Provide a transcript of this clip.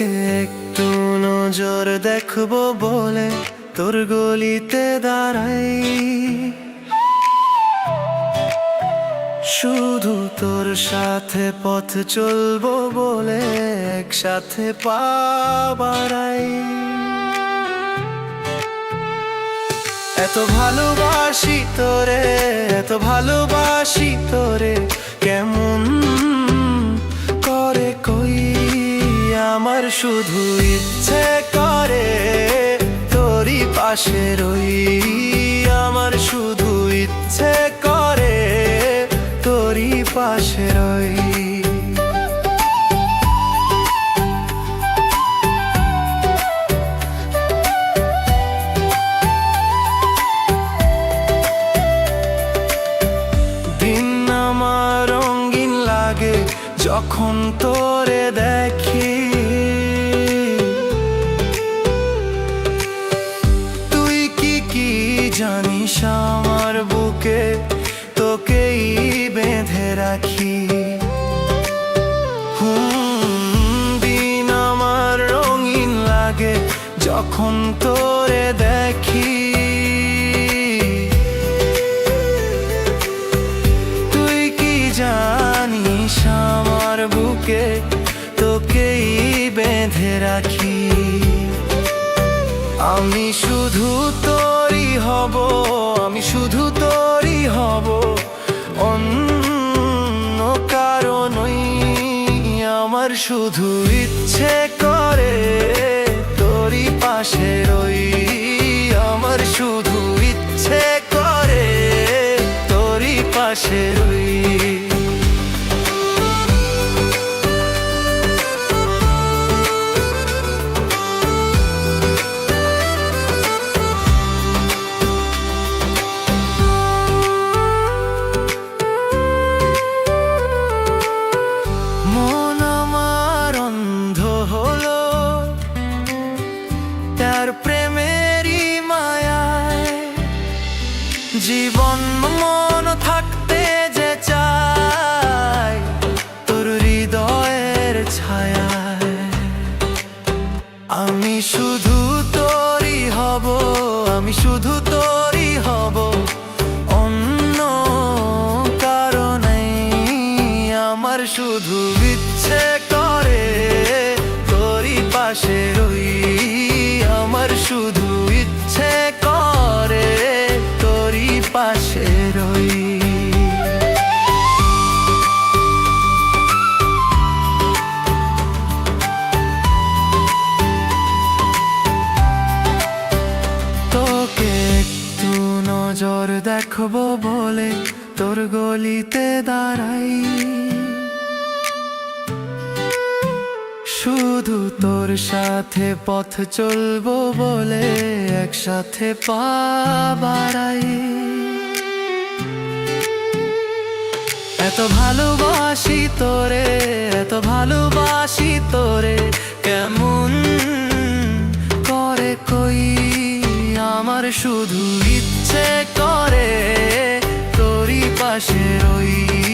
তোকে একটু নজর দেখব বলে তোর গলিতে দাঁড়াই। শুধু তোর সাথে পথ চলবো বলে একসাথে পা বাড়াই। এত ভালোবাসি তোরে, এত ভালোবাসি তোরে, কেমন আমার শুধু ইচ্ছে করে, তোরই পাশে রই। আমার শুধু ইচ্ছে করে, তোরই পাশে রই। যখন তোরে দেখি রাখি। দিন আমার রঙিন লাগে যখন তোরে দেখি। তুই কি জানিস আমার বুকে তোকেই বেঁধে রাখি? আমি শুধু তোরই হব, আমি শুধু তোরই হব। অন্য আমার শুধু ইচ্ছে করে তোরই পাশে রই। আমার শুধু ইচ্ছে করে তোরই পাশে রই। জীবন মন থাকতে যে চায়, তোর হৃদয়ের ছায়ায়। আমি শুধু তোরই হব, আমি শুধু তোরই হব। অন্য কারণে আমার শুধু তোকে একটু নজর দেখব বলে তোর গলিতে দাঁড়াই। শুধু তোর সাথে পথ চলবো বলে একসাথে পা বাড়াই। এত ভালোবাসি তোরে, এত ভালোবাসি তোরে, কেমন করে কই? আমার শুধু ইচ্ছে করে তোরই পাশে রই।